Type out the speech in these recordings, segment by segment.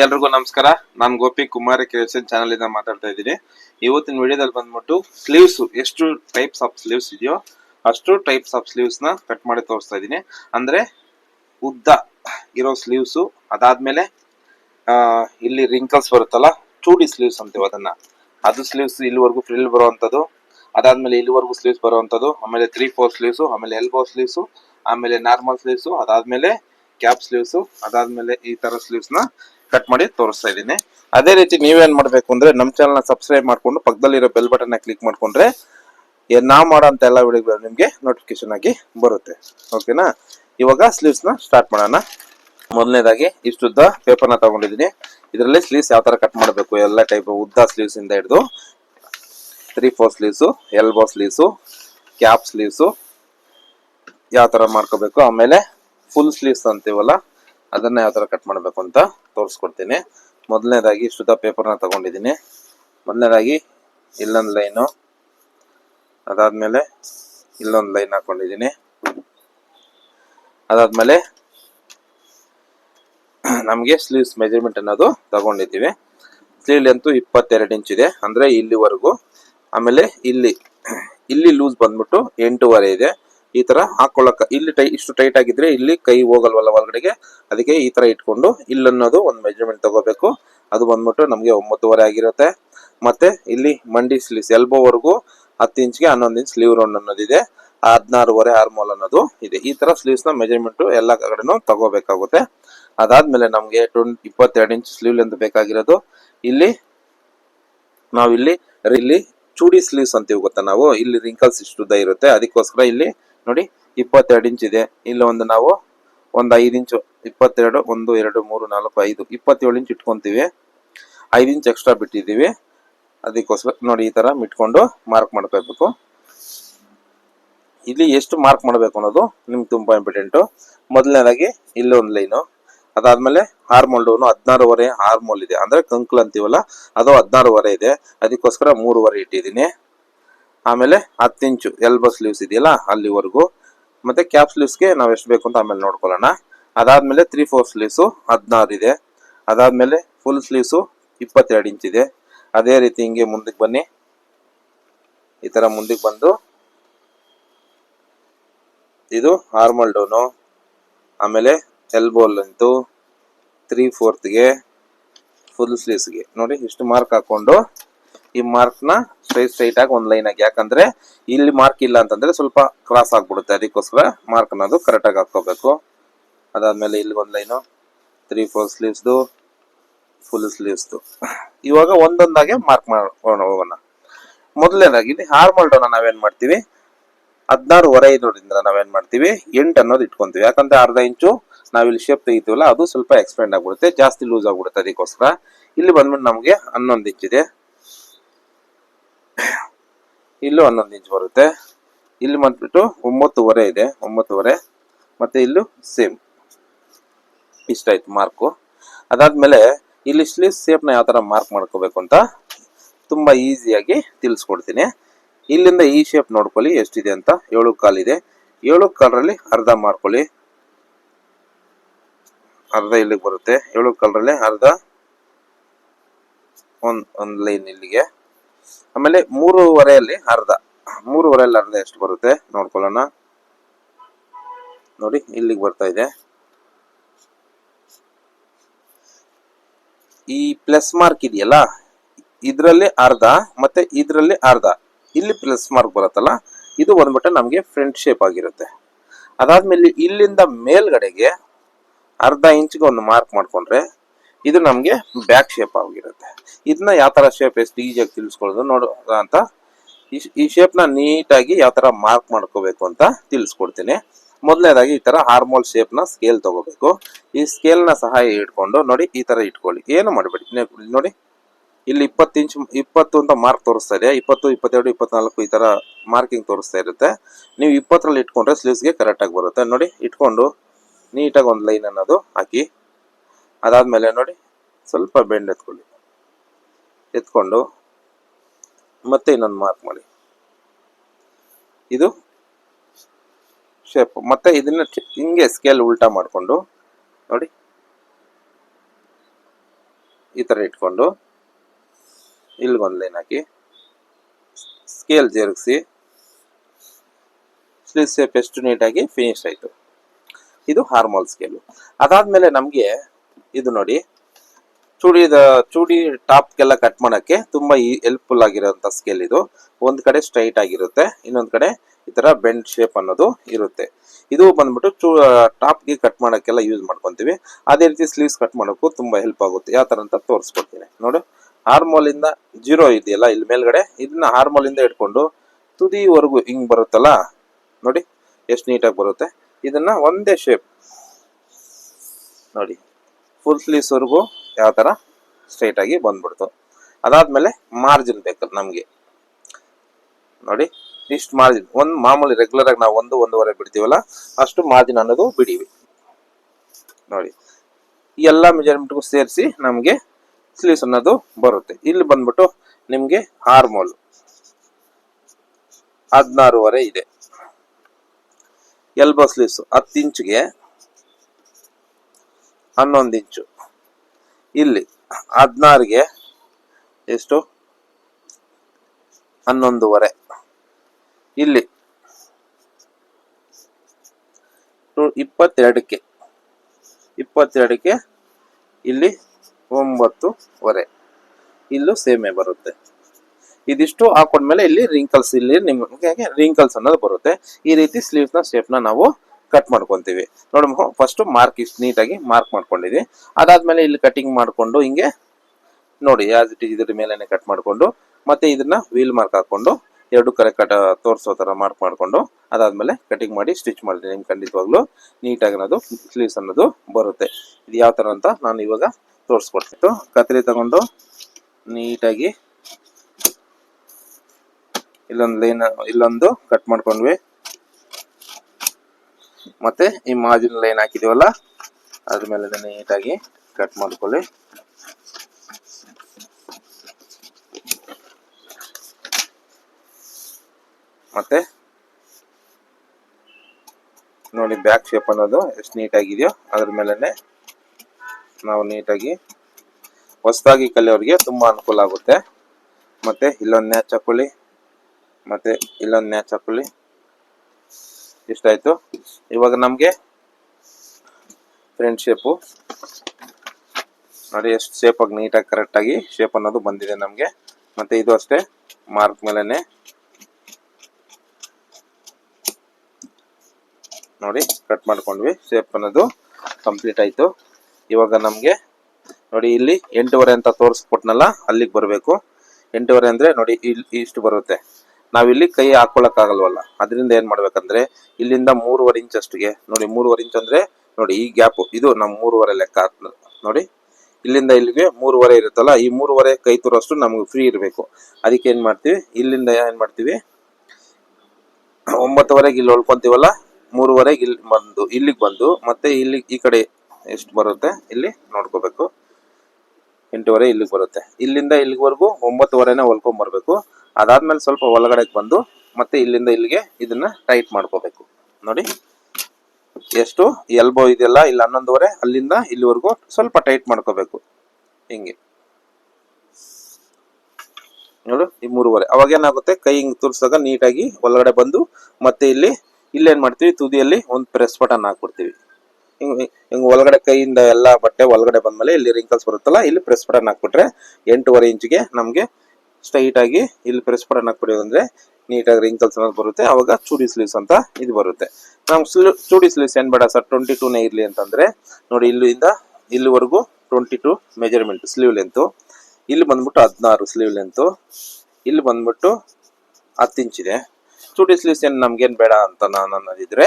ಎಲ್ರಿಗೂ ನಮಸ್ಕಾರ. ನಾನು ಗೋಪಿ ಕುಮಾರ್ ಕ್ರಿಯೇಷನ್ ಚಾನಲ್ ಇಂದ ಮಾತಾಡ್ತಾ ಇದ್ದೀನಿ. ಇವತ್ತಿನ ವಿಡಿಯೋದಲ್ಲಿ ಬಂದ್ಬಿಟ್ಟು ಸ್ಲೀವ್ಸ್ ಎಷ್ಟು ಟೈಪ್ಸ್ ಆಫ್ ಸ್ಲೀವ್ಸ್ ಇದೆಯೋ ಅಷ್ಟು ಟೈಪ್ಸ್ ಆಫ್ ಸ್ಲೀವ್ಸ್ನ ಕಟ್ ಮಾಡಿ ತೋರಿಸ್ತಾ ಇದ್ದೀನಿ. ಅಂದ್ರೆ ಉದ್ದ ಇರೋ ಸ್ಲೀವ್ಸ್ ಅದಾದ್ಮೇಲೆ ಇಲ್ಲಿ ರಿಂಕಲ್ಸ್ ಬರುತ್ತಲ್ಲ ಟೂ ಡಿ ಸ್ಲೀವ್ಸ್ ಅಂತೀವಿ ಅದನ್ನ. ಅದು ಸ್ಲೀವ್ಸ್ ಇಲ್ಲಿವರೆಗೂ ಫ್ರಿಲ್ ಬರುವಂತದ್ದು, ಅದಾದ್ಮೇಲೆ ಇಲ್ಲಿವರೆಗೂ ಸ್ಲೀವ್ಸ್ ಬರುವಂತದ್ದು, ಆಮೇಲೆ ತ್ರೀ ಫೋರ್ ಸ್ಲೀವ್ಸ್ ಆಮೇಲೆ ಎಲ್ಬೋ ಸ್ಲೀವ್ಸ್ ಆಮೇಲೆ ನಾರ್ಮಲ್ ಸ್ಲೀವ್ಸ್ ಅದಾದ್ಮೇಲೆ ಕ್ಯಾಪ್ ಸ್ಲೀವ್ಸ್ ಅದಾದ್ಮೇಲೆ ಈ ತರ ಸ್ಲೀವ್ಸ್ನ ಕಟ್ ಮಾಡಿ ತೋರಿಸ್ತಾ ಇದ್ದೀನಿ. ಅದೇ ರೀತಿ ನೀವೇನ್ ಮಾಡ್ಬೇಕು ಅಂದ್ರೆ ನಮ್ಮ ಚಾನಲ್ನ ಸಬ್ಸ್ಕ್ರೈಬ್ ಮಾಡ್ಕೊಂಡು ಪಕ್ಕದಲ್ಲಿರೋ ಬೆಲ್ ಬಟನ್ನ ಕ್ಲಿಕ್ ಮಾಡ್ಕೊಂಡ್ರೆ ಏ- ಮಾಡೋ ಅಂತ ಎಲ್ಲ ವಿಡಿಯೋಗಳು ನಿಮ್ಗೆ ನೋಟಿಫಿಕೇಶನ್ ಆಗಿ ಬರುತ್ತೆ. ಓಕೆನಾ ಇವಾಗ ಸ್ಲೀವ್ಸ್ನ ಸ್ಟಾರ್ಟ್ ಮಾಡೋಣ. ಮೊದಲನೇದಾಗಿ ಇಷ್ಟುದ್ದ ಪೇಪರ್ನ ತಗೊಂಡಿದ್ದೀನಿ. ಇದರಲ್ಲಿ ಸ್ಲೀವ್ಸ್ ಯಾವ ತರ ಕಟ್ ಮಾಡಬೇಕು? ಎಲ್ಲ ಟೈಪ್ ಉದ್ದ ಸ್ಲೀವ್ಸ್ ಇಂದ ಹಿಡಿದು three four sleeves elbow sleeves cap sleeves ಯಾವ ತರ ಮಾಡ್ಕೋಬೇಕು? ಆಮೇಲೆ ಫುಲ್ ಸ್ಲೀವ್ಸ್ ಅಂತೀವಲ್ಲ, ಅದನ್ನ ಯಾವ ತರ ಕಟ್ ಮಾಡಬೇಕು ಅಂತ ತೋರಿಸ್ಕೊಡ್ತೀನಿ. ಮೊದಲನೇದಾಗಿ ಶುದ್ಧ ಪೇಪರ್ನ ತಗೊಂಡಿದ್ದೀನಿ. ಮೊದಲನೇದಾಗಿ ಇಲ್ಲೊಂದು ಲೈನು ಅದಾದಮೇಲೆ ಇಲ್ಲೊಂದು ಲೈನ್ ಹಾಕೊಂಡಿದ್ದೀನಿ. ಅದಾದಮೇಲೆ ನಮಗೆ ಸ್ಲೀವ್ಸ್ ಮೆಜರ್ಮೆಂಟ್ ಅನ್ನೋದು ತಗೊಂಡಿದ್ದೀವಿ. ಸ್ಲೀವ್ ಲೆಂತು ಇಪ್ಪತ್ತೆರಡು ಇಂಚ್ ಇದೆ. ಅಂದ್ರೆ ಇಲ್ಲಿವರೆಗೂ. ಆಮೇಲೆ ಇಲ್ಲಿ ಇಲ್ಲಿ ಲೂಸ್ ಬಂದ್ಬಿಟ್ಟು ಎಂಟೂವರೆ ಇದೆ. ಈ ತರ ಹಾಕೊಳ್ಳಕ ಇಲ್ಲಿ ಟೈ ಇಷ್ಟು ಟೈಟ್ ಆಗಿದ್ರೆ ಇಲ್ಲಿ ಕೈ ಹೋಗಲ್ವಲ್ಲ ಒಳಗಡೆಗೆ? ಅದಕ್ಕೆ ಈ ತರ ಇಟ್ಕೊಂಡು ಇಲ್ಲನ್ನೋದು ಒಂದು ಮೆಜರ್ಮೆಂಟ್ ತಗೋಬೇಕು. ಅದು ಬಂದ್ಬಿಟ್ಟು ನಮಗೆ ಒಂಬತ್ತುವರೆ ಆಗಿರುತ್ತೆ. ಮತ್ತೆ ಇಲ್ಲಿ ಮಂಡಿ ಸ್ಲೀವ್ಸ್ ಎಲ್ಬೋವರೆಗೂ ಹತ್ತು ಇಂಚ್ಗೆ ಹನ್ನೊಂದು ಇಂಚ್ ಸ್ಲೀವ್ ರೌಂಡ್ ಅನ್ನೋದಿದೆ. ಹದಿನಾರೂವರೆ ಆರ್ಮೋಲ್ ಅನ್ನೋದು ಇದೆ. ಈ ತರ ಸ್ಲೀವ್ಸ್ನ ಮೆಜರ್ಮೆಂಟ್ ಎಲ್ಲ ಕಡೆನೂ ತಗೋಬೇಕಾಗುತ್ತೆ. ಅದಾದ್ಮೇಲೆ ನಮ್ಗೆ ಟ್ವೆಂಟ್ ಇಪ್ಪತ್ತೆರಡು ಇಂಚ್ ಸ್ಲೀವ್ ಲೆಂತ್ ಬೇಕಾಗಿರೋದು. ಇಲ್ಲಿ ನಾವಿಲ್ಲಿ ಇಲ್ಲಿ ಚೂಡಿ ಸ್ಲೀವ್ಸ್ ಅಂತೀವಿ ಗೊತ್ತಾ ನಾವು? ಇಲ್ಲಿ ರಿಂಕಲ್ಸ್ ಇಷ್ಟು ಉದ್ದ ಇರುತ್ತೆ. ಅದಕ್ಕೋಸ್ಕರ ಇಲ್ಲಿ ನೋಡಿ, ಇಪ್ಪತ್ತೆರಡು ಇಂಚ್ ಇದೆ. ಇಲ್ಲ ಒಂದು ನಾವು ಒಂದು ಐದು ಇಂಚು, ಇಪ್ಪತ್ತೆರಡು, ಒಂದು, ಎರಡು, ಮೂರು, ನಾಲ್ಕು, ಐದು, ಇಪ್ಪತ್ತೇಳು ಇಂಚ್ ಇಟ್ಕೊಂತೀವಿ. ಐದು ಇಂಚ್ ಎಕ್ಸ್ಟ್ರಾ ಬಿಟ್ಟಿದ್ದೀವಿ. ಅದಕ್ಕೋಸ್ಕರ ನೋಡಿ, ಈ ತರ ಮಿಟ್ಕೊಂಡು ಮಾರ್ಕ್ ಮಾಡ್ಕೋಬೇಕು ಇಲ್ಲಿ ಎಷ್ಟು ಮಾರ್ಕ್ ಮಾಡಬೇಕು ಅನ್ನೋದು ನಿಮ್ಗೆ ತುಂಬಾ ಇಂಪಾರ್ಟೆಂಟು ಮೊದಲನೇದಾಗಿ ಇಲ್ಲೊಂದು ಲೈನು. ಅದಾದ್ಮೇಲೆ ಹಾರ್ಮೋಲ್ ಡೌನು ಹದಿನಾರುವರೆ ಹಾರ್ಮೋಲ್ ಇದೆ. ಅಂದ್ರೆ ಕಂಕುಲ್ ಅಂತೀವಲ್ಲ, ಅದು ಹದಿನಾರುವರೆ ಇದೆ. ಅದಕ್ಕೋಸ್ಕರ ಮೂರುವರೆ ಇಟ್ಟಿದ್ದೀನಿ. ಆಮೇಲೆ ಹತ್ತು ಇಂಚು ಎಲ್ಬೋ ಸ್ಲೀವ್ಸ್ ಇದೆಯಲ್ಲ ಅಲ್ಲಿವರೆಗೂ. ಮತ್ತೆ ಕ್ಯಾಪ್ ಸ್ಲೀವ್ಸ್ಗೆ ನಾವು ಎಷ್ಟು ಬೇಕು ಅಂತ ಆಮೇಲೆ ನೋಡ್ಕೊಳ್ಳೋಣ. ಅದಾದ್ಮೇಲೆ ತ್ರೀ ಫೋರ್ ಸ್ಲೀವ್ಸು ಹದಿನಾರು ಇದೆ. ಅದಾದಮೇಲೆ ಫುಲ್ ಸ್ಲೀವ್ಸು ಇಪ್ಪತ್ತೆರಡು ಇಂಚ್ ಇದೆ. ಅದೇ ರೀತಿ ಹಿಂಗೆ ಮುಂದಕ್ಕೆ ಬನ್ನಿ. ಈ ಥರ ಮುಂದಕ್ಕೆ ಬಂದು ಇದು ಹಾರ್ಮಲ್ ಡೋನು ಆಮೇಲೆ ಎಲ್ಬೋಲ್ ಅಂತು ತ್ರೀ ಫೋರ್ತ್ಗೆ ಫುಲ್ ಸ್ಲೀವ್ಸ್ಗೆ ನೋಡಿ ಇಷ್ಟು ಮಾರ್ಕ್ ಹಾಕೊಂಡು ಈ ಮಾರ್ಕ್ನ ಸ್ಟ್ರೈಟ್ ಸ್ಟ್ರೈಟ್ ಆಗಿ ಒಂದ್ ಲೈನ್ ಆಗಿ. ಯಾಕಂದ್ರೆ ಇಲ್ಲಿ ಮಾರ್ಕ್ ಇಲ್ಲ ಅಂತಂದ್ರೆ ಸ್ವಲ್ಪ ಕ್ರಾಸ್ ಆಗ್ಬಿಡುತ್ತೆ. ಅದಕ್ಕೋಸ್ಕರ ಮಾರ್ಕ್ ಅನ್ನೋದು ಕರೆಕ್ಟ್ ಆಗಿ ಹಾಕೋಬೇಕು ಅದಾದ್ಮೇಲೆ ಇಲ್ಲಿ ಒಂದ್ ಲೈನು ತ್ರೀ ಫೋರ್ ಸ್ಲೀವ್ಸ್ದು ಫುಲ್ ಸ್ಲೀವ್ಸ್ದು ಇವಾಗ ಒಂದೊಂದಾಗೆ ಮಾರ್ಕ್ ಮಾಡ್ಕೊಂಡು ಹೋಗೋಣ. ಮೊದಲನೇದಾಗಿ ಹಾರ್ಮಲ್ ಡೌನ್ ನಾವೇನ್ ಮಾಡ್ತೀವಿ? ಹದಿನಾರುವರೆ ಇರೋದ್ರಿಂದ ನಾವೇನ್ ಮಾಡ್ತೀವಿ? ಎಂಟು ಅನ್ನೋದು ಇಟ್ಕೊಂತೀವಿ. ಯಾಕಂದ್ರೆ ಅರ್ಧ ಇಂಚು ನಾವಿಲ್ಲಿ ಶೇಪ್ ತೆಗಿತೀವಲ್ಲ, ಅದು ಸ್ವಲ್ಪ ಎಕ್ಸ್ಪೆಂಡ್ ಆಗ್ಬಿಡುತ್ತೆ. ಜಾಸ್ತಿ ಲೂಸ್ ಆಗ್ಬಿಡುತ್ತೆ. ಅದಕ್ಕೋಸ್ಕರ ಇಲ್ಲಿ ಬಂದ್ಬಿಟ್ಟು ನಮಗೆ ಹನ್ನೊಂದು ಇಂಚಿದೆ. ಇಲ್ಲೂ ಹನ್ನೊಂದು ಇಂಚ್ ಬರುತ್ತೆ. ಇಲ್ಲಿ ಬಂದ್ಬಿಟ್ಟು ಒಂಬತ್ತುವರೆ ಇದೆ, ಒಂಬತ್ತುವರೆ. ಮತ್ತೆ ಇಲ್ಲೂ ಸೇಮ್ ಇಷ್ಟಾಯ್ತು ಮಾರ್ಕು ಅದಾದ್ಮೇಲೆ ಇಲ್ಲಿ ಸ್ಲೀವ್ ಸೇಪ್ನ ಯಾವ ಥರ ಮಾರ್ಕ್ ಮಾಡ್ಕೋಬೇಕು ಅಂತ ತುಂಬಾ ಈಸಿಯಾಗಿ ತಿಳಿಸ್ಕೊಡ್ತೀನಿ. ಇಲ್ಲಿಂದ ಈ ಶೇಪ್ ನೋಡ್ಕೊಳ್ಳಿ, ಎಷ್ಟಿದೆ ಅಂತ. ಏಳು ಕಾಲಿದೆ ಏಳು ಕಾಲರಲ್ಲಿ ಅರ್ಧ ಮಾಡ್ಕೊಳ್ಳಿ. ಅರ್ಧ ಇಲ್ಲಿಗೆ ಬರುತ್ತೆ. ಏಳು ಕಾಲರಲ್ಲಿ ಅರ್ಧ ಒಂದು ಒಂದು ಲೈನ್ ಇಲ್ಲಿಗೆ. ಆಮೇಲೆ ಮೂರುವರೆಯಲ್ಲಿ ಅರ್ಧ. ಮೂರುವರೆಯಲ್ಲಿ ಅರ್ಧ ಎಷ್ಟು ಬರುತ್ತೆ? ನೋಡ್ಕೊಳ್ಳೋಣ. ನೋಡಿ, ಇಲ್ಲಿಗೆ ಬರ್ತಾ ಇದೆ. ಈ ಪ್ಲಸ್ ಮಾರ್ಕ್ ಇದೆಯಲ್ಲ, ಇದರಲ್ಲಿ ಅರ್ಧ ಮತ್ತೆ ಇದರಲ್ಲಿ ಅರ್ಧ. ಇಲ್ಲಿ ಪ್ಲಸ್ ಮಾರ್ಕ್ ಬರುತ್ತಲ್ಲ, ಇದು ಬಂದ್ಬಿಟ್ಟು ನಮಗೆ ಫ್ರಂಟ್ ಶೇಪ್ ಆಗಿರುತ್ತೆ. ಅದಾದ್ಮೇಲೆ ಇಲ್ಲಿಂದ ಮೇಲ್ಗಡೆಗೆ ಅರ್ಧ ಇಂಚ್ಗೆ ಒಂದು ಮಾರ್ಕ್ ಮಾಡ್ಕೊಂಡ್ರೆ ಇದು ನಮಗೆ ಬ್ಯಾಕ್ ಶೇಪ್ ಆಗಿರುತ್ತೆ. ಇದನ್ನ ಯಾವ ತರ ಶೇಪ್ ಎಷ್ಟು ಈಸಿಯಾಗಿ ತಿಳಿಸ್ಕೊಳ್ಳೋದು ನೋಡು ಅಂತ. ಈ- ಶೇಪ್ನ ನೀಟಾಗಿ ಯಾವ ತರ ಮಾರ್ಕ್ ಮಾಡ್ಕೋಬೇಕು ಅಂತ ತಿಳಿಸ್ಕೊಡ್ತೀನಿ. ಮೊದಲನೇದಾಗಿ ಈ ತರ ಹಾರ್ಮೋಲ್ ಶೇಪ್ನ ಸ್ಕೇಲ್ ತಗೋಬೇಕು. ಈ ಸ್ಕೇಲ್ನ ಸಹಾಯ ಇಟ್ಕೊಂಡು ನೋಡಿ ಈ ತರ ಇಟ್ಕೊಳ್ಳಿ. ಏನು ಮಾಡಬೇಡಿ? ನೋಡಿ. ಇಲ್ಲಿ ಇಪ್ಪತ್ತು ಇಂಚ್ ಇಪ್ಪತ್ತು ಅಂತ ಮಾರ್ಕ್ ತೋರಿಸ್ತಾ ಇದೆ. ಇಪ್ಪತ್ತು, ಇಪ್ಪತ್ತೆರಡು, ಇಪ್ಪತ್ನಾಲ್ಕು ಈ ತರ ಮಾರ್ಕಿಂಗ್ ತೋರಿಸ್ತಾ ಇರುತ್ತೆ. ನೀವು ಇಪ್ಪತ್ತರಲ್ಲಿ ಇಟ್ಕೊಂಡ್ರೆ ಸ್ಲೀವ್ಸ್ಗೆ ಕರೆಕ್ಟಾಗಿ ಬರುತ್ತೆ. ನೋಡಿ, ಇಟ್ಕೊಂಡು ನೀಟಾಗಿ ಒಂದು ಲೈನ್ ಅನ್ನೋದು ಹಾಕಿ. ಅದಾದ್ಮೇಲೆ ನೋಡಿ, ಸ್ವಲ್ಪ ಬೆಂಡ್ ಎತ್ಕೊಳ್ಳಿ. ಎತ್ಕೊಂಡು ಮತ್ತೆ ಇನ್ನೊಂದು ಮಾರ್ಕ್ ಮಾಡಿ. ಇದು ಶೇಪ್ ಮತ್ತೆ ಇದನ್ನ ಹಿಂಗೆ ಸ್ಕೇಲ್ ಉಲ್ಟಾ ಮಾಡಿಕೊಂಡು ನೋಡಿ. ಈ ತರ ಇಟ್ಕೊಂಡು ಇಲ್ಲಿಗೊಂದು ಲೈನ್ ಹಾಕಿ. ಸ್ಕೇಲ್ ಜರುಗಿಸಿ. ಸ್ಲೀವ್ ಶೇಪ್ ಎಷ್ಟು ನೀಟಾಗಿ ಫಿನಿಶ್ ಆಯಿತು. ಇದು ಹಾರ್ಮೋಲ್ ಸ್ಕೇಲು ಅದಾದ್ಮೇಲೆ ನಮಗೆ ಇದು ನೋಡಿ. ಚೂಡಿದ, ಚೂಡಿ ಟಾಪ್ಗೆಲ್ಲ ಕಟ್ ಮಾಡೋಕ್ಕೆ ತುಂಬಾ ಹೆಲ್ಪ್ಫುಲ್ ಆಗಿರೋಂಥ ಸ್ಕೇಲ್ ಇದು. ಒಂದು ಕಡೆ ಸ್ಟ್ರೈಟ್ ಆಗಿರುತ್ತೆ, ಇನ್ನೊಂದು ಕಡೆ ಈ ಥರ ಬೆಂಡ್ ಶೇಪ್ ಅನ್ನೋದು ಇರುತ್ತೆ. ಇದು ಬಂದ್ಬಿಟ್ಟು ಚೂ ಟಾಪ್ಗೆ ಕಟ್ ಮಾಡೋಕ್ಕೆಲ್ಲ ಯೂಸ್ ಮಾಡ್ಕೊಂತೀವಿ. ಅದೇ ರೀತಿ ಸ್ಲೀವ್ಸ್ ಕಟ್ ಮಾಡೋಕ್ಕೂ ತುಂಬಾ ಹೆಲ್ಪ್ ಆಗುತ್ತೆ. ಯಾವ ಥರ ಅಂತ ತೋರಿಸ್ಕೊಡ್ತೀನಿ. ನೋಡು. ಹಾರ್ಮೋಲಿಂದ ಜೀರೋ ಇದೆಯಲ್ಲ, ಇಲ್ಲಿ ಮೇಲ್ಗಡೆ. ಇದನ್ನ ಹಾರ್ಮೋಲಿಂದ ಇಟ್ಕೊಂಡು ತುದಿವರೆಗೂ ಹಿಂಗ್ ಬರುತ್ತಲ್ಲ, ನೋಡಿ, ಎಷ್ಟು ನೀಟಾಗಿ ಬರುತ್ತೆ. ಇದನ್ನ ಒಂದೇ ಶೇಪ್ ನೋಡಿ. ಫುಲ್ ಸ್ಲೀವ್ಸ್ ವರೆಗೂ ಯಾವ ತರ ಸ್ಟ್ರೈಟ್ ಆಗಿ ಬಂದ್ಬಿಡ್ತು. ಅದಾದ್ಮೇಲೆ ಮಾರ್ಜಿನ್ ಬೇಕು ನಮಗೆ. ನೋಡಿ, ಇಷ್ಟು ಮಾರ್ಜಿನ್ ಒಂದು ಮಾಮೂಲಿ ರೆಗ್ಯುಲರ್ ಆಗಿ ನಾವು ಒಂದು, ಒಂದೂವರೆ ಬಿಡ್ತೀವಲ್ಲ, ಅಷ್ಟು ಮಾರ್ಜಿನ್ ಅನ್ನೋದು ಬಿಡಿವಿ. ನೋಡಿ ಎಲ್ಲಾ ಮೆಜರ್ಮೆಂಟ್ಗೂ ಸೇರಿಸಿ ನಮಗೆ ಸ್ಲೀವ್ಸ್ ಅನ್ನೋದು ಬರುತ್ತೆ. ಇಲ್ಲಿ ಬಂದ್ಬಿಟ್ಟು ನಿಮಗೆ ಹಾರ್ಮೋಲ್ ಹದಿನಾರೂವರೆ ಇದೆ. ಎಲ್ಬೋ ಸ್ಲೀವ್ಸ್ ಹತ್ತು ಇಂಚ್ಗೆ ಹನ್ನೊಂದು ಇಂಚು ಇಲ್ಲಿ ಹದಿನಾರಿಗೆ ಎಷ್ಟು? ಹನ್ನೊಂದುವರೆ. ಇಲ್ಲಿ ಇಪ್ಪತ್ತೆರಡಕ್ಕೆ. ಇಪ್ಪತ್ತೆರಡಕ್ಕೆ ಇಲ್ಲಿ ಒಂಬತ್ತುವರೆ. ಇಲ್ಲೂ ಸೇಮೆ ಬರುತ್ತೆ. ಇದಿಷ್ಟು ಹಾಕೊಂಡ್ಮೇಲೆ ಇಲ್ಲಿ ರಿಂಕಲ್ಸ್ ಇಲ್ಲಿ ನಿಮ್ಗೆ ರಿಂಕಲ್ಸ್ ಅನ್ನೋದು ಬರುತ್ತೆ. ಈ ರೀತಿ ಸ್ಲೀವ್ಸ್ನ ಶೇಪ್ನ ನಾವು ಕಟ್ ಮಾಡ್ಕೊಂತೀವಿ. ನೋಡಿ ಫಸ್ಟ್ ಮಾರ್ಕ್ ಇಷ್ಟು ನೀಟಾಗಿ ಮಾರ್ಕ್ ಮಾಡ್ಕೊಂಡಿದ್ವಿ ಅದಾದ್ಮೇಲೆ ಇಲ್ಲಿ ಕಟಿಂಗ್ ಮಾಡಿಕೊಂಡು ಹಿಂಗೆ ನೋಡಿ ಯಾಸ್ ಇಟ್ ಇದ್ರ ಮೇಲೆನೆ ಕಟ್ ಮಾಡಿಕೊಂಡು, ಮತ್ತೆ ಇದನ್ನ ವೀಲ್ ಮಾರ್ಕ್ ಹಾಕೊಂಡು, ಎರಡು ಕರೆ ಕಟ್ ತೋರಿಸೋ ಥರ ಮಾರ್ಕ್ ಮಾಡಿಕೊಂಡು, ಅದಾದ್ಮೇಲೆ ಕಟಿಂಗ್ ಮಾಡಿ ಸ್ಟಿಚ್ ಮಾಡ್ತೀನಿ. ನಿಮ್ಗೆ ಖಂಡಿತವಾಗ್ಲೂ ನೀಟಾಗಿ ಅನ್ನೋದು ಸ್ಲೀವ್ಸ್ ಅನ್ನೋದು ಬರುತ್ತೆ. ಇದು ಯಾವ ಥರ ಅಂತ ನಾನು ಇವಾಗ ತೋರಿಸ್ಕೊಡ್ತಿತ್ತು ಕತ್ರಿ ತಗೊಂಡು ನೀಟಾಗಿ ಇಲ್ಲೊಂದು ಲೈನ್ ಇಲ್ಲೊಂದು ಕಟ್ ಮಾಡ್ಕೊಂಡ್ವಿ. ಮತ್ತೆ ಈ ಮಾರ್ಜಿನ್ ಲೈನ್ ಹಾಕಿದೀವಲ್ಲ ಅದ್ರ ಮೇಲೆ ನೀಟಾಗಿ ಕಟ್ ಮಾಡ್ಕೊಳ್ಳಿ. ಮತ್ತೆ ನೋಡಿ ಬ್ಯಾಕ್ ಶೇಪ್ ಅನ್ನೋದು ಎಷ್ಟು ನೀಟಾಗಿದೆಯೋ ಅದ್ರ ಮೇಲೆನೆ ನಾವು ನೀಟಾಗಿ ಹೊಸದಾಗಿ ಕಲಿಯೋರಿಗೆ ತುಂಬಾ ಅನುಕೂಲ ಆಗುತ್ತೆ. ಮತ್ತೆ ಇಲ್ಲೊಂದು ನ್ಯಾಚ್ ಹಾಕೊಳ್ಳಿ ಮತ್ತೆ ಇಲ್ಲೊಂದು ನ್ಯಾಚ್ ಹಾಕೊಳ್ಳಿ ಇಷ್ಟಾಯ್ತು ಇವಾಗ ನಮಗೆ ಫ್ರೆಂಡ್ ಶೇಪು ನೋಡಿ ಎಷ್ಟು ಶೇಪಾಗಿ ನೀಟಾಗಿ ಕರೆಕ್ಟಾಗಿ ಶೇಪ್ ಅನ್ನೋದು ಬಂದಿದೆ ನಮಗೆ. ಮತ್ತೆ ಇದು ಅಷ್ಟೇ ಮಾರ್ಕ್ ಮೇಲೆನೆ. ನೋಡಿ ಕಟ್ ಮಾಡ್ಕೊಂಡ್ವಿ ಶೇಪ್ ಅನ್ನೋದು ಕಂಪ್ಲೀಟ್ ಆಯ್ತು. ಇವಾಗ ನಮಗೆ, ನೋಡಿ ಇಲ್ಲಿ ಎಂಟೂವರೆ ಅಂತ ತೋರಿಸ್ಕೊಟ್ನಲ್ಲ, ಅಲ್ಲಿಗೆ ಬರಬೇಕು. ಎಂಟೂವರೆ ಅಂದ್ರೆ ನೋಡಿ ಇಲ್ಲಿ ಇಷ್ಟು ಬರುತ್ತೆ. ನಾವಿಲ್ಲಿ ಕೈ ಹಾಕೊಳ್ಳೋಕ್ಕಾಗಲ್ವಲ್ಲ ಅದರಿಂದ ಏನ್ ಮಾಡ್ಬೇಕಂದ್ರೆ, ಇಲ್ಲಿಂದ ಮೂರುವರೆ ಇಂಚ್ ಅಷ್ಟಿಗೆ. ನೋಡಿ, ಮೂರುವರೆ ಇಂಚ್ ಅಂದ್ರೆ, ನೋಡಿ, ಈ ಗ್ಯಾಪ್, ಇದು ನಮ್ಮ ಮೂರುವರೆ ಲೆಕ್ಕ. ನೋಡಿ, ಇಲ್ಲಿಂದ ಇಲ್ಲಿಗೆ ಮೂರುವರೆ ಇರುತ್ತಲ್ಲ, ಈ ಮೂರುವರೆ ಕೈ ತೋರಷ್ಟು ನಮ್ಗೆ ಫ್ರೀ ಇರಬೇಕು. ಅದಕ್ಕೆ ಏನು ಮಾಡ್ತೀವಿ, ಇಲ್ಲಿಂದ ಏನ್ ಮಾಡ್ತೀವಿ, ಒಂಬತ್ತುವರೆಗೆ ಇಲ್ಲಿ ಹೊಳ್ಕೊಂತೀವಲ್ಲ ಮೂರುವರೆಗೆ ಇಲ್ಲಿ ಬಂದು, ಇಲ್ಲಿಗೆ ಬಂದು, ಮತ್ತೆ ಇಲ್ಲಿ ಈ ಕಡೆ ಎಷ್ಟು ಬರುತ್ತೆ, ಇಲ್ಲಿ ನೋಡ್ಕೋಬೇಕು. ಎಂಟುವರೆ ಇಲ್ಲಿಗೆ ಬರುತ್ತೆ. ಇಲ್ಲಿಂದ ಇಲ್ಲಿವರೆಗೂ ಒಂಬತ್ತುವರೆನೇ ಹೊಲ್ಕೊಂಡ್ ಬರ್ಬೇಕು ಅದಾದ್ಮೇಲೆ ಸ್ವಲ್ಪ ಒಳಗಡೆಗೆ ಬಂದು ಮತ್ತೆ ಇಲ್ಲಿಂದ ಇಲ್ಲಿಗೆ ಇದನ್ನ ಟೈಟ್ ಮಾಡ್ಕೋಬೇಕು. ನೋಡಿ, ಎಷ್ಟು ಎಲ್ಬೋ ಇದೆಯಲ್ಲ, ಇಲ್ಲಿ ಹನ್ನೊಂದುವರೆ, ಅಲ್ಲಿಂದ ಇಲ್ಲಿವರೆಗೂ ಸ್ವಲ್ಪ ಟೈಟ್ ಮಾಡ್ಕೋಬೇಕು. ಹಿಂಗೆ. ನೋಡು, ಈ ಮೂರುವರೆ. ಅವಾಗ ಏನಾಗುತ್ತೆ, ಕೈ ಹಿಂಗ್ ತುರ್ಸಾಗ ನೀಟಾಗಿ ಒಳಗಡೆ ಬಂದು ಮತ್ತೆ ಇಲ್ಲಿ, ಇಲ್ಲೇನ್ ಮಾಡ್ತೀವಿ, ತುದಿಯಲ್ಲಿ ಒಂದು ಪ್ರೆಸ್ ಬಟನ್ ಹಾಕ್ಬಿಡ್ತೀವಿ. ಹಿಂಗ್ ಹಿಂಗ್ ಒಳಗಡೆ ಕೈಯಿಂದ ಎಲ್ಲಾ ಬಟ್ಟೆ ಒಳಗಡೆ ಬಂದ್ಮೇಲೆ ಇಲ್ಲಿ ರಿಂಕಲ್ಸ್ ಬರುತ್ತಲ್ಲ, ಇಲ್ಲಿ ಪ್ರೆಸ್ ಬಟನ್ ಹಾಕ್ಬಿಟ್ರೆ ಎಂಟೂವರೆ ಇಂಚಿಗೆ ನಮ್ಗೆ ಸ್ಟ್ರೈಟ್ ಆಗಿ ಇಲ್ಲಿ ಪ್ರೆಸ್ ಬಟನ್ ಹಾಕ್ಬಿಡಿ ಅಂದ್ರೆ ನೀಟಾಗಿ ರಿಂಕಲ್ಸ್ ಅನ್ನೋದು ಬರುತ್ತೆ. ಅವಾಗ ಚೂಡಿ ಸ್ಲೀವ್ಸ್ ಅಂತ ಇದು ಬರುತ್ತೆ. ನಮ್ ಚೂಡಿ ಸ್ಲೀವ್ಸ್ ಏನ್ ಬೇಡ ಸರ್ ಟ್ವೆಂಟಿ ಟೂನೇ ಇರ್ಲಿ ಅಂತಂದ್ರೆ ನೋಡಿ ಇಲ್ಲಿಂದ ಇಲ್ಲಿವರೆಗೂ twenty two measurement sleeve length ಇಲ್ಲಿ ಬಂದ್ಬಿಟ್ಟು ಹದಿನಾರು ಸ್ಲೀವ್ ಲೆಂತು ಇಲ್ಲಿ ಬಂದ್ಬಿಟ್ಟು ಹತ್ತು ಇಂಚಿದೆ ಚೂಡಿ ಸ್ಲೀವ್ಸ್ ಏನು ನಮ್ಗೇನು ಬೇಡ ಅಂತ ನಾನು ಅನ್ನೋದಿದ್ರೆ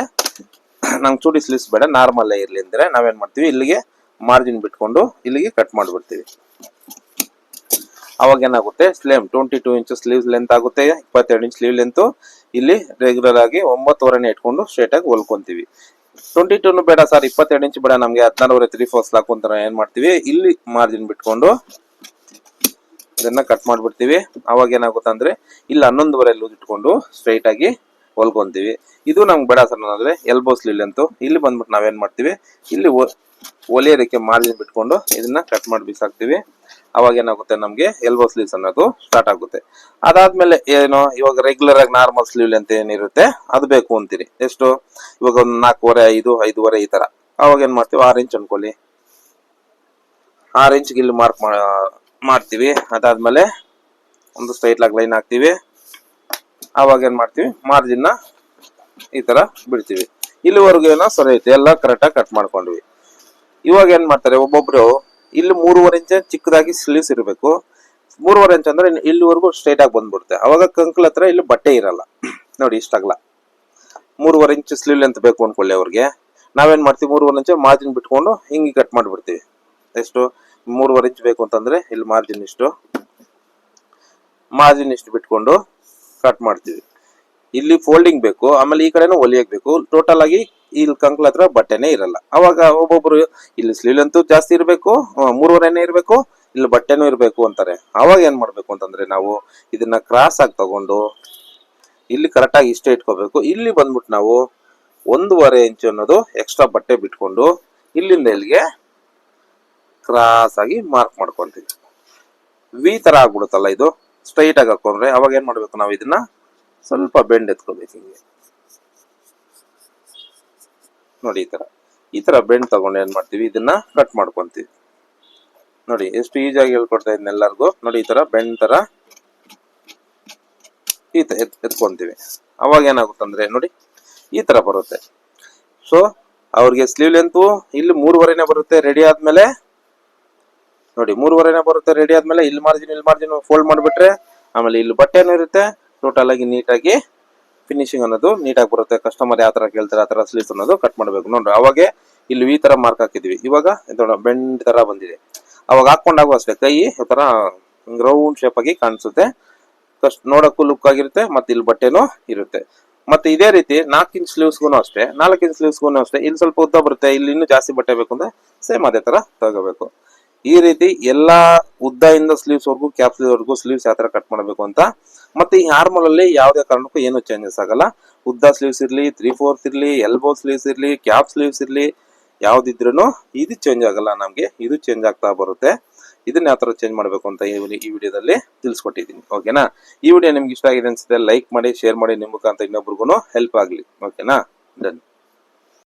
ನಮ್ಗೆ ಚೂಡಿ ಸ್ಲೀವ್ಸ್ ಬೇಡ ನಾರ್ಮಲ್ ಇರಲಿ ಅಂದ್ರೆ ನಾವೇನ್ ಮಾಡ್ತೀವಿ, ಇಲ್ಲಿಗೆ ಮಾರ್ಜಿನ್ ಬಿಟ್ಕೊಂಡು ಇಲ್ಲಿಗೆ ಕಟ್ ಮಾಡಿಬಿಡ್ತೀವಿ. ಅವಾಗ ಏನಾಗುತ್ತೆ? Same twenty two inch sleeve length ಆಗುತ್ತೆ, ಇಪ್ಪತ್ತೆರಡು ಇಂಚ್ ಸ್ಲೀವ್ ಲೆಂತು ಇಲ್ಲಿ ರೆಗ್ಯುಲರ್ ಆಗಿ ಒಂಬತ್ತುವರೆನೇ ಇಟ್ಕೊಂಡು ಸ್ಟ್ರೇಟ್ ಆಗಿ ಹೊಲ್ಕೊಂತೀವಿ. ಟ್ವೆಂಟಿ ಟೂನು ಬೇಡ ಸರ್ ಇಪ್ಪತ್ತೆರಡು ಇಂಚ್ ಬೇಡ, ನಮಗೆ ಹದಿನಾರುವರೆ ತ್ರೀ ಫೋರ್ಸ್ ಹಾಕೊಂತಾರ ಏನು ಮಾಡ್ತೀವಿ? ಇಲ್ಲಿ ಮಾರ್ಜಿನ್ ಬಿಟ್ಕೊಂಡು ಇದನ್ನ ಕಟ್ ಮಾಡಿಬಿಡ್ತೀವಿ. ಅವಾಗ ಏನಾಗುತ್ತೆ ಅಂದ್ರೆ, ಇಲ್ಲಿ ಹನ್ನೊಂದುವರೆ ಲೂಸ್ ಇಟ್ಕೊಂಡು ಸ್ಟ್ರೈಟ್ ಆಗಿ ಹೊಲ್ಕೊಂತೀವಿ. ಇದು ನಮ್ಗೆ ಬೇಡ ಸರ್ ಅಂದ್ರೆ ಎಲ್ಬೋ ಸ್ಲೀವ್ ಅಂತೂ ಇಲ್ಲಿ ಬಂದ್ಬಿಟ್ಟು ನಾವೇನು ಮಾಡ್ತೀವಿ? ಇಲ್ಲಿ ಒಲೆಯೋದಕ್ಕೆ ಮಾರ್ಜಿನ್ ಬಿಟ್ಕೊಂಡು ಇದನ್ನ ಕಟ್ ಮಾಡಿ ಬಿಸಾಕ್ತಿವಿ. ಅವಾಗ ಏನಾಗುತ್ತೆ ನಮ್ಗೆ ಎಲ್ಬೋ ಸ್ಲೀವ್ಸ್ ಅನ್ನೋದು ಸ್ಟಾರ್ಟ್ ಆಗುತ್ತೆ. ಅದಾದ್ಮೇಲೆ ಏನು, ಇವಾಗ ರೆಗ್ಯುಲರ್ ಆಗಿ ನಾರ್ಮಲ್ ಸ್ಲೀವ್ ಅಂತ ಏನಿರುತ್ತೆ, ಅದು ಬೇಕು ಅಂತೀರಿ. ಎಷ್ಟು? ಇವಾಗ ಒಂದು ನಾಲ್ಕೂವರೆ, ಐದು, ಐದೂವರೆ ಈ ತರ. ಅವಾಗ ಏನ್ ಮಾಡ್ತೀವಿ? ಆರು ಇಂಚ್ ಅನ್ಕೊಳ್ಳಿ. ಆರು ಇಂಚ್ಗೆ ಇಲ್ಲಿ ಮಾರ್ಕ್ ಮಾಡ್ತೀವಿ. ಅದಾದ್ಮೇಲೆ ಒಂದು ಸ್ಟ್ರೈಟ್ ಲಾಗ್ ಲೈನ್ ಹಾಕ್ತೀವಿ. ಅವಾಗ ಏನ್ ಮಾಡ್ತೀವಿ? ಮಾರ್ಜಿನ್ ಈ ತರ ಬಿಡ್ತೀವಿ. ಇಲ್ಲಿವರೆಗೂ ಏನೋ ಸರಿ ಐತೆ. ಎಲ್ಲ ಕರೆಕ್ಟಾಗಿ ಕಟ್ ಮಾಡ್ಕೊಂಡ್ವಿ. ಇವಾಗ ಏನ್ ಮಾಡ್ತಾರೆ? ಒಬ್ಬೊಬ್ರು ಇಲ್ಲಿ ಮೂರುವರೆ ಇಂಚ ಚಿಕ್ಕದಾಗಿ ಸ್ಲೀವ್ಸ್ ಇರಬೇಕು. ಮೂರುವರೆ ಇಂಚ್ ಅಂದ್ರೆ ಇಲ್ಲಿವರೆಗೂ ಸ್ಟ್ರೈಟ್ ಆಗಿ ಬಂದ್ಬಿಡುತ್ತೆ. ಅವಾಗ ಕಂಕಲ್ ಹತ್ರ ಇಲ್ಲಿ ಬಟ್ಟೆ ಇರಲ್ಲ. ನೋಡಿ ಇಷ್ಟಾಗಲ್ಲ ಮೂರುವರೆ ಇಂಚ್ ಸ್ಲೀವ್ ಲೆಂತ್ ಬೇಕು ಅನ್ಕೊಳ್ಳಿ ಅವ್ರಿಗೆ. ನಾವೇನ್ ಮಾಡ್ತೀವಿ? ಮೂರುವರೆ ಇಂಚ್ ಮಾರ್ಜಿನ್ ಬಿಟ್ಕೊಂಡು ಹಿಂಗೆ ಕಟ್ ಮಾಡಿಬಿಡ್ತೀವಿ. ಎಷ್ಟು? ಮೂರುವರೆ ಇಂಚ್ ಬೇಕು ಅಂತಂದ್ರೆ ಇಲ್ಲಿ ಮಾರ್ಜಿನ್ ಇಷ್ಟು. ಮಾರ್ಜಿನ್ ಇಷ್ಟು ಬಿಟ್ಕೊಂಡು ಕಟ್ ಮಾಡ್ತೀವಿ. ಇಲ್ಲಿ ಫೋಲ್ಡಿಂಗ್ ಬೇಕು. ಆಮೇಲೆ ಈ ಕಡೆನೂ ಹೊಲಿಯಕ್ ಬೇಕು. ಟೋಟಲ್ ಆಗಿ ಇಲ್ಲಿ ಕಂಕ್ಲ ಹತ್ರ ಬಟ್ಟೆನೇ ಇರಲ್ಲ. ಅವಾಗ ಒಬ್ಬೊಬ್ರು, ಇಲ್ಲಿ ಸ್ಲೀವ್ ಅಂತೂ ಜಾಸ್ತಿ ಇರಬೇಕು ಮೂರುವರೆನೇ ಇರಬೇಕು, ಇಲ್ಲಿ ಬಟ್ಟೆನೂ ಇರಬೇಕು ಅಂತಾರೆ. ಅವಾಗ ಏನ್ ಮಾಡ್ಬೇಕು ಅಂತಂದ್ರೆ ನಾವು ಇದನ್ನ ಕ್ರಾಸ್ ಆಗಿ ತಗೊಂಡು, ಇಲ್ಲಿ ಕರೆಕ್ಟ್ ಆಗಿ ಇಷ್ಟೇ ಇಟ್ಕೋಬೇಕು. ಇಲ್ಲಿ ಬಂದ್ಬಿಟ್ಟು ನಾವು ಒಂದೂವರೆ ಇಂಚು ಅನ್ನೋದು ಎಕ್ಸ್ಟ್ರಾ ಬಟ್ಟೆ ಬಿಟ್ಕೊಂಡು, ಇಲ್ಲಿಂದ ಇಲ್ಲಿಗೆ ಕ್ರಾಸ್ ಆಗಿ ಮಾರ್ಕ್ ಮಾಡ್ಕೊಂತೀವಿ. ವಿ ತರ ಆಗ್ಬಿಡುತ್ತಲ್ಲ ಇದು ಸ್ಟ್ರೈಟ್ ಆಗಿ ಹಾಕೊಂಡ್ರೆ, ಅವಾಗ ಏನ್ ಮಾಡ್ಬೇಕು ನಾವು ಇದನ್ನ ಸ್ವಲ್ಪ ಬೆಂಡ್ ಎತ್ಕೋಬೇಕು ಹಿಂಗೆ. ನೋಡಿ ಈ ತರ. ಈ ತರ ಬೆಂಡ್ ತಗೊಂಡು ಏನು ಮಾಡ್ತೀವಿ? ಇದನ್ನ ಕಟ್ ಮಾಡ್ಕೊತೀವಿ. ನೋಡಿ, ಎಷ್ಟು ಈಜಾಗಿ ಹೇಳ್ಕೊಡ್ತಾ ಇದ್ನ ಎಲ್ಲರಿಗೂ? ನೋಡಿ, ಈ ತರ ಬೆಂಡ್ ತರ ಈ ತರ ಎತ್ ಎತ್ಕೊಂತೀವಿ. ಅವಾಗ ಏನಾಗುತ್ತಂದ್ರೆ ನೋಡಿ, ಈ ತರ ಬರುತ್ತೆ. ಸೊ ಅವ್ರಿಗೆ ಸ್ಲೀವ್ ಲೆಂತು ಇಲ್ಲಿ ಮೂರುವರೆನೇ ಬರುತ್ತೆ ರೆಡಿ ಆದ್ಮೇಲೆ, ನೋಡಿ, ಮೂರುವರೆನೇ ಬರುತ್ತೆ ರೆಡಿ ಆದ್ಮೇಲೆ, ಇಲ್ಲಿ ಮಾರ್ಜಿನ್ ಇಲ್ಲಿ ಮಾರ್ಜಿನ್ ಫೋಲ್ಡ್ ಮಾಡಿಬಿಟ್ರೆ, ಆಮೇಲೆ ಇಲ್ಲಿ ಬಟ್ಟೆನೂ ಇರುತ್ತೆ ಟೋಟಲ್ ಆಗಿ ನೀಟಾಗಿ ಫಿನಿಶಿಂಗ್ ಅನ್ನೋದು ನೀಟಾಗಿ ಬರುತ್ತೆ. ಕಸ್ಟಮರ್ ಯಾವ ತರ ಕೇಳ್ತಾರೆ, ಆ ತರ ಸ್ಲೀವ್ಸ್ ಅನ್ನೋದು ಕಟ್ ಮಾಡಬೇಕು. ನೋಡ್ರಿ, ಅವಾಗೆ ಇಲ್ಲಿ ಈ ತರ ಮಾರ್ಕ್ ಹಾಕಿದ್ವಿ. ಇವಾಗ ಬೆಂಡ್ ತರ ಬಂದಿದೆ. ಅವಾಗ ಹಾಕೊಂಡಾಗ ಅಷ್ಟೇ, ಕೈ ಈ ತರ ರೌಂಡ್ ಶೇಪ್ ಆಗಿ ಕಾಣಿಸುತ್ತೆ. ಕಷ್ಟ ನೋಡಕ್ಕೂ ಲುಕ್ ಆಗಿರುತ್ತೆ, ಮತ್ತೆ ಇಲ್ಲಿ ಬಟ್ಟೆನೂ ಇರುತ್ತೆ. ಮತ್ತೆ ಇದೇ ರೀತಿ ನಾಲ್ಕು ಇಂಚ್ ಸ್ಲೀವ್ಸ್ಗೂ ಅಷ್ಟೇ ನಾಲ್ಕು ಇಂಚ್ ಸ್ಲೀವ್ಸ್ಗೂ ಅಷ್ಟೇ. ಇಲ್ಲಿ ಸ್ವಲ್ಪ ಉದ್ದ ಬರುತ್ತೆ, ಇಲ್ಲಿ ಇನ್ನೂ ಜಾಸ್ತಿ ಬಟ್ಟೆ ಬೇಕು ಅಂದ್ರೆ ಸೇಮ್ ಅದೇ ತರ ತಗೋಬೇಕು. ಈ ರೀತಿ ಎಲ್ಲಾ ಉದ್ದ ಇಂದ ಸ್ಲೀವ್ಸ್ ವರ್ಗೂ ಕ್ಯಾಪ್ ಸ್ಲೀವ್ ವರ್ಗು ಸ್ಲೀವ್ಸ್ ಯಾವ ತರ ಕಟ್ ಮಾಡಬೇಕು ಅಂತ. ಮತ್ತೆ ಈ ಆರ್ಮಲ್ ಅಲ್ಲಿ ಯಾವುದೇ ಕಾರಣಕ್ಕೂ ಏನು ಚೇಂಜಸ್ ಆಗಲ್ಲ. ಉದ್ದ ಸ್ಲೀವ್ಸ್ ಇರಲಿ ತ್ರೀ ಫೋರ್ತ್ ಇರಲಿ ಎಲ್ಬೋ ಸ್ಲೀವ್ಸ್ ಇರಲಿ ಕ್ಯಾಪ್ ಸ್ಲೀವ್ಸ್ ಇರಲಿ ಯಾವ್ದಿದ್ರು ಇದು ಚೇಂಜ್ ಆಗಲ್ಲ ನಮಗೆ. ಇದು ಚೇಂಜ್ ಆಗ್ತಾ ಬರುತ್ತೆ. ಇದನ್ನ ಯಾವ ತರ ಚೇಂಜ್ ಮಾಡಬೇಕು ಅಂತ ಈ ವಿಡಿಯೋದಲ್ಲಿ ತಿಳಿಸ್ಕೊಟ್ಟಿದ್ದೀನಿ. ಓಕೆನಾ? ಈ ವಿಡಿಯೋ ನಿಮ್ಗೆ ಇಷ್ಟ ಆಗಿದೆ ಅನ್ಸುತ್ತೆ ಲೈಕ್ ಮಾಡಿ ಶೇರ್ ಮಾಡಿ, ನಿಮ್ಮ ಇನ್ನೊಬ್ರಿಗೂ ಹೆಲ್ಪ್ ಆಗಲಿ. ಓಕೆನಾ? ಡನ್